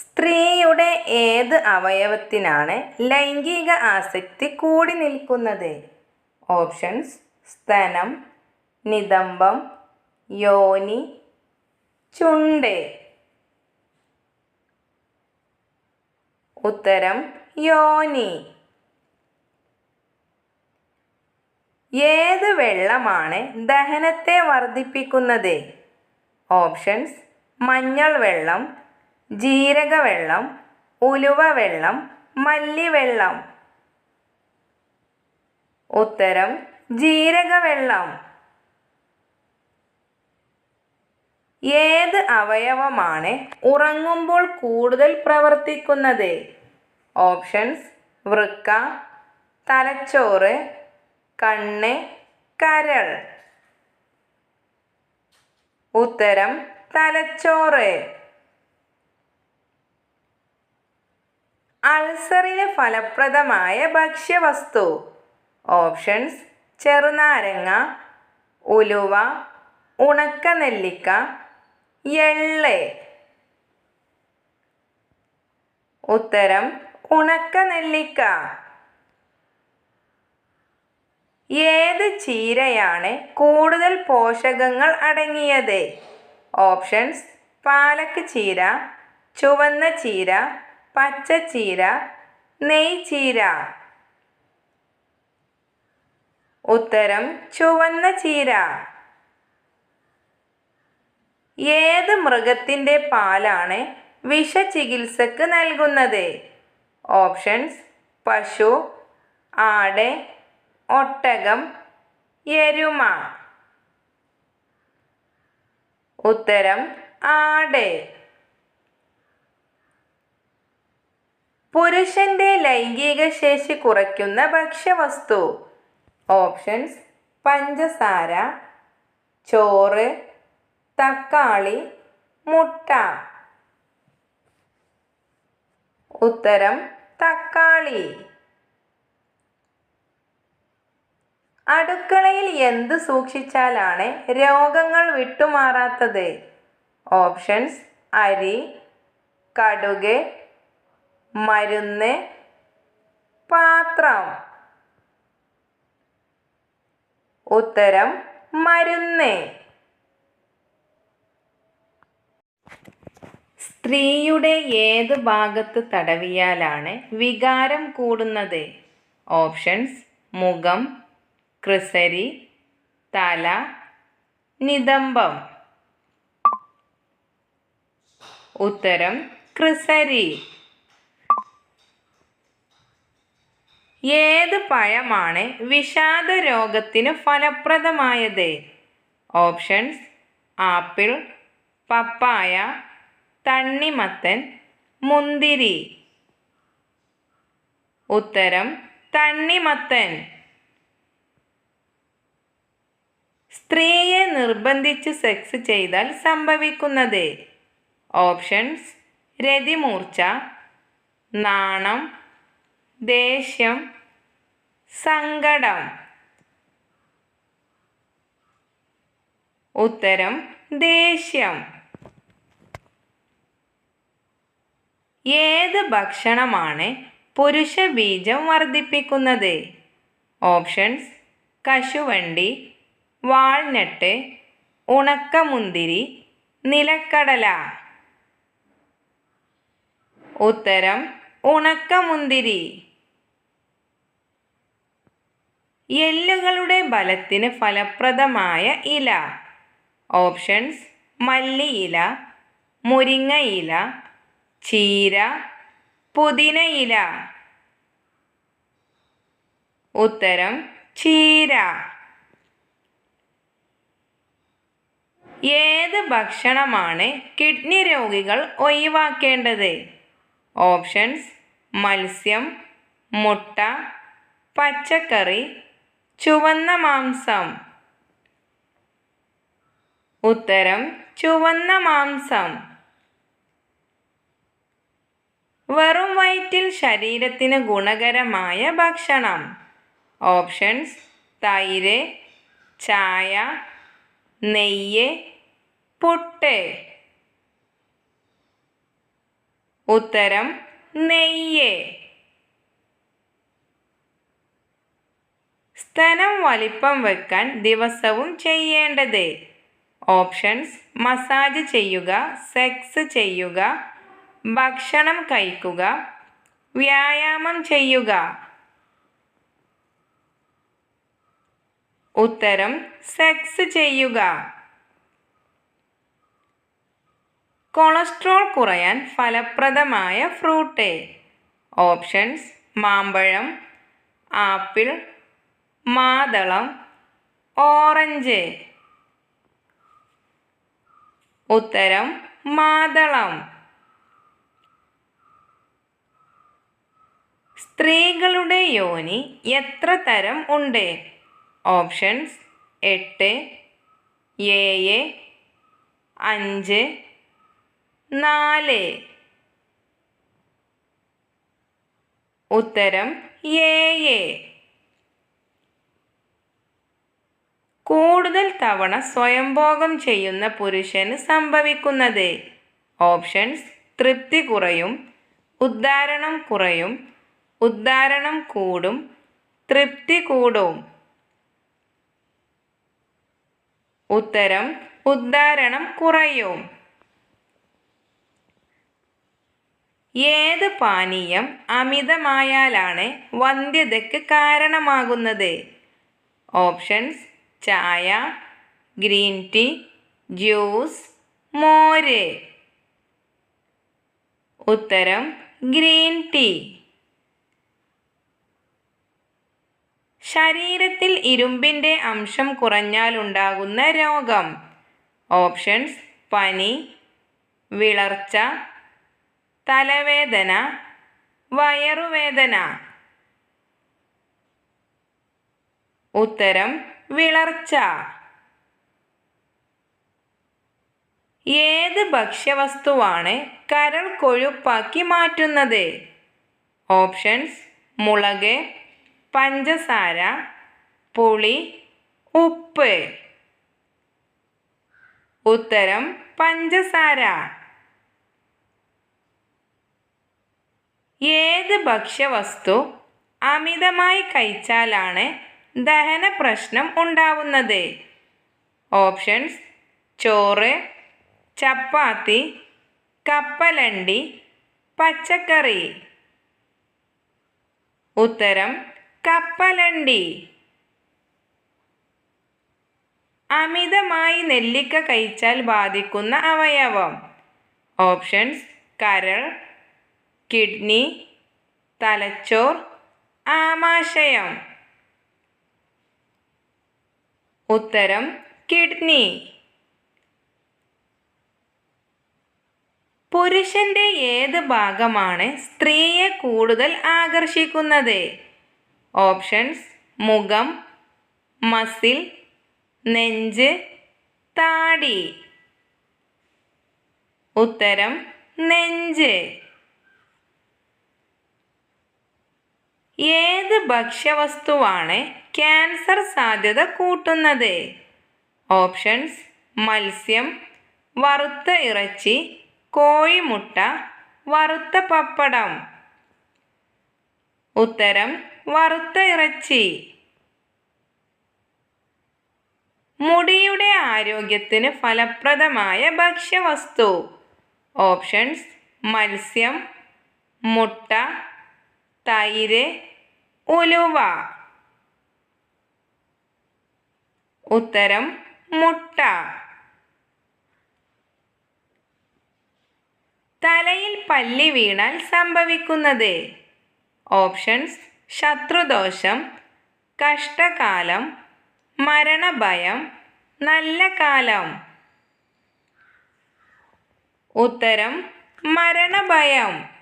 സ്ത്രീയുടെ ഏത് അവയവത്തിനാണ് ലൈംഗിക ആസക്തി കൂടി നിൽക്കുന്നത്? ഓപ്ഷൻസ് സ്തനം നിതംബം യോനി ചുണ്ട്. ഉത്തരം യോനി. ഏത് വെള്ളമാണ് ദഹനത്തെ വർദ്ധിപ്പിക്കുന്നത്? ഓപ്ഷൻസ് മഞ്ഞൾ വെള്ളം ജീരക വെള്ളം ഉലുവ വെള്ളം മല്ലിവെള്ളം. ഉത്തരം ജീരകവെള്ളം. ഏത് അവയവമാണ് ഉറങ്ങുമ്പോൾ കൂടുതൽ പ്രവർത്തിക്കുന്നത്? ഓപ്ഷൻസ് വൃക്ക തലച്ചോറ് കണ്ണ് കരൾ. ഉത്തരം തലച്ചോറ്. അൾസറിന് ഫലപ്രദമായ ഭക്ഷ്യവസ്തു. ഓപ്ഷൻസ് ചെറുനാരങ്ങ ഉലുവ ഉണക്ക നെല്ലിക്ക എള്ള്. ഉത്തരം ഉണക്ക നെല്ലിക്ക ഏത് ചീരയാണ് കൂടുതൽ പോഷകങ്ങൾ അടങ്ങിയത്? ഓപ്ഷൻസ് പാലക്ക് ചീര ചുവന്ന ചീര പച്ച നെയ്ച്ചീര. ഉത്തരം ചുവന്ന ചീര. ഏത് മൃഗത്തിന്റെ പാലാണ് വിഷചികിത്സക്ക് നൽകുന്നത്? ഓപ്ഷൻസ് പശു ആട് ഒട്ടകം എരുമ. ഉത്തരം ആട്. പുരുഷന്റെ ലൈംഗിക ശേഷി കുറയ്ക്കുന്ന ഭക്ഷ്യവസ്തു. ഓപ്ഷൻസ് പഞ്ചസാര ചോറ് തക്കാളി മുട്ട. ഉത്തരം തക്കാളി. അടുക്കളയിൽ എന്ത് സൂക്ഷിച്ചാലാണ് രോഗങ്ങൾ വിട്ടുമാറാത്തത്? ഓപ്ഷൻസ് അരി കടുക് മരുന്ന് പാത്രം. ഉത്തരം മരുന്ന്. സ്ത്രീയുടെ ഏത് ഭാഗത്ത് തടവിയാലാണ് വികാരം കൂടുന്നത്? ഓപ്ഷൻസ് മുഖം ക്രിസരി തല നിതംബം. ഉത്തരം ക്രിസരി. ഏത് പഴമാണ് വിഷാദ രോഗത്തിന് ഫലപ്രദമായത്? ഓപ്ഷൻസ് ആപ്പിൾ പപ്പായ തണ്ണിമത്തൻ മുന്തിരി. ഉത്തരം തണ്ണിമത്തൻ. സ്ത്രീയെ നിർബന്ധിച്ച് സെക്സ് ചെയ്താൽ സംഭവിക്കുന്നത്? ഓപ്ഷൻസ് രതിമൂർച്ച നാണം ദേഷ്യം സങ്കടം. ഉത്തരം ദേഷ്യം. ഏത് ഭക്ഷണമാണ് പുരുഷ ബീജം വർദ്ധിപ്പിക്കുന്നത്? ഓപ്ഷൻസ് കശുവണ്ടി വാൾനട്ട് ഉണക്കമുന്തിരി നിലക്കടല. ഉത്തരം ഉണക്കമുന്തിരി. എല്ലുകളുടെ ബലത്തിന് ഫലപ്രദമായ ഇല. ഓപ്ഷൻസ് മല്ലിയില മുരിങ്ങയില ചീര പുതിനയില ഉത്തരം ചീര. ഏത് ഭക്ഷണമാണ് കിഡ്നി രോഗികൾ ഒഴിവാക്കേണ്ടത്? ഓപ്ഷൻസ് മത്സ്യം മുട്ട പച്ചക്കറി ചുവന്ന മാംസം. ഉത്തരം ചുവന്ന മാംസം. വെറും വയറ്റിൽ ശരീരത്തിന് ഗുണകരമായ ഭക്ഷണം. ഓപ്ഷൻസ് തൈര് ചായ നെയ്യ് പുട്ട്. ഉത്തരം നെയ്യ്. സ്തനം വലിപ്പം വെക്കാൻ ദിവസവും ചെയ്യേണ്ടത്. ഓപ്ഷൻസ് മസാജ് ചെയ്യുക സെക്സ് ചെയ്യുക ഭക്ഷണം കഴിക്കുക വ്യായാമം ചെയ്യുക. ഉത്തരം സെക്സ് ചെയ്യുക. കൊളസ്ട്രോൾ കുറയാൻ ഫലപ്രദമായ ഫ്രൂട്ട്. ഓപ്ഷൻസ് മാമ്പഴം ആപ്പിൾ മാതളം ഓറഞ്ച്. ഉത്തരം മാതളം. സ്ത്രീകളുടെ യോനി എത്ര തരം ഉണ്ട്? ഓപ്ഷൻസ് എട്ട് ഏഴ് അഞ്ച് നാല്. ഉത്തരം ഏഴ്. കൂടുതൽ തവണ സ്വയംഭോഗം ചെയ്യുന്ന പുരുഷന് സംഭവിക്കുന്നത്. ഓപ്ഷൻസ് തൃപ്തി കുറയും ഉദ്ധാരണം കുറയും ഉദ്ധാരണം കൂടും തൃപ്തി കൂടും. ഉത്തരം ഉദ്ധാരണം കുറയും. ഏത് പാനീയം അമിതമായാലാണ് വന്ധ്യതയ്ക്ക് കാരണമാകുന്നത്? ഓപ്ഷൻസ് ചായ ഗ്രീൻ ടീ ജ്യൂസ് മോര്. ഉത്തരം ഗ്രീൻ ടീ. ശരീരത്തിൽ ഇരുമ്പിന്റെ അംശം കുറഞ്ഞാലുണ്ടാകുന്ന രോഗം. ഓപ്ഷൻസ് പനി വിളർച്ച തലവേദന വയറുവേദന. ഉത്തരം വിളർച്ച. ഏത് ഭക്ഷ്യവസ്തുവാണ് കരൾ കൊഴുപ്പാക്കി മാറ്റുന്നത്? ഓപ്ഷൻസ് മുളക് പഞ്ചസാര പുളി ഉപ്പ്. ഉത്തരം പഞ്ചസാര. ഏത് ഭക്ഷ്യവസ്തു അമിതമായി കഴിച്ചാലാണ് ദഹന പ്രശ്നം ഉണ്ടാവുന്നത്. ഓപ്ഷൻസ് ചോറ് ചപ്പാത്തി കപ്പലണ്ടി പച്ചക്കറി. ഉത്തരം കപ്പലണ്ടി. അമിതമായി നെല്ലിക്ക കഴിച്ചാൽ ബാധിക്കുന്ന അവയവം. ഓപ്ഷൻസ് കരൾ കിഡ്നി തലച്ചോർ ആമാശയം. ഉത്തരം കിഡ്നി. പുരുഷന്റെ ഏത് ഭാഗമാണ് സ്ത്രീയെ കൂടുതൽ ആകർഷിക്കുന്നത്? ഓപ്ഷൻസ് മുഖം മസിൽ നെഞ്ച് താടി. ഉത്തരം നെഞ്ച്. ഏത് ഭക്ഷ്യവസ്തുവാണ് ക്യാൻസർ സാധ്യത കൂട്ടുന്നത്. ഓപ്ഷൻസ് മത്സ്യം വറുത്ത ഇറച്ചി കോഴിമുട്ട വറുത്ത പപ്പടം. ഉത്തരം വറുത്ത ഇറച്ചി. മുടിയുടെ ആരോഗ്യത്തിന് ഫലപ്രദമായ ഭക്ഷ്യവസ്തു. ഓപ്ഷൻസ് മത്സ്യം മുട്ട തൈര് ഉലുവ. ഉത്തരം മുട്ട. തലയിൽ പല്ലി വീണാൽ സംഭവിക്കുന്നത്. ഓപ്ഷൻസ് ശത്രുദോഷം കഷ്ടകാലം മരണഭയം നല്ല കാലം. ഉത്തരം മരണഭയം.